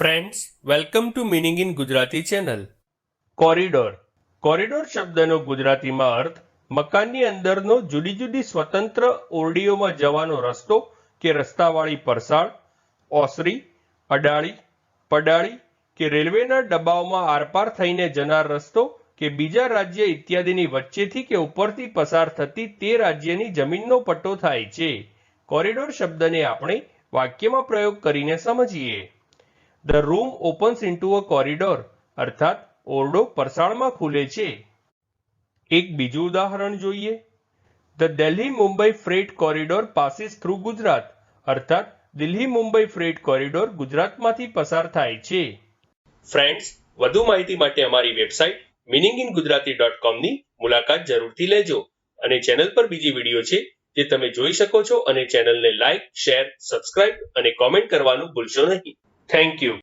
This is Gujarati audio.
Friends welcome to meaning in Gujarati channel corridor corridor શબ્દનો ગુજરાતીમાં અર્થ, મકાનની અંદરનો જુદી જુદી સ્વતંત્ર ઓરડીઓમાં જવાનો રસ્તો કે રસ્તાવાળી પરસાળ, ઓસરી, અડાળી, પડાળી કે રેલવેના ડબ્બાઓમાં આરપાર થઈને જનાર રસ્તો કે બીજા રાજ્ય ઇત્યાદિની વચ્ચેથી કે ઉપરથી પસાર થતી તે રાજ્યની જમીનનો પટ્ટો થાય છે. કોરિડોર શબ્દને આપણે વાક્યમાં પ્રયોગ કરીને સમજીએ. The room opens into a corridor અર્થાત, ઓરડો પરસાળમાં ખુલે છે. એક બીજું ઉદાહરણ જોઈએ. The Delhi Mumbai freight corridor passes through Gujarat અર્થાત દિલ્હી મુંબઈ ફ્રેટ કોરિડોર ગુજરાતમાંથી પસાર થાય છે. ફ્રેન્ડ્સ વધુ માહિતી માટે અમારી website meaning in Gujarati dot કોમની મુલાકાત જરૂરથી લેજો. અને ચેનલ પર બીજી વીડિયો છે જે તમે જોઈ શકો છો અને ચેનલને લાઇક શેર સબસ્ક્રાઇબ અને કોમેન્ટ કરવાનું ભૂલશો નહીં. Thank you.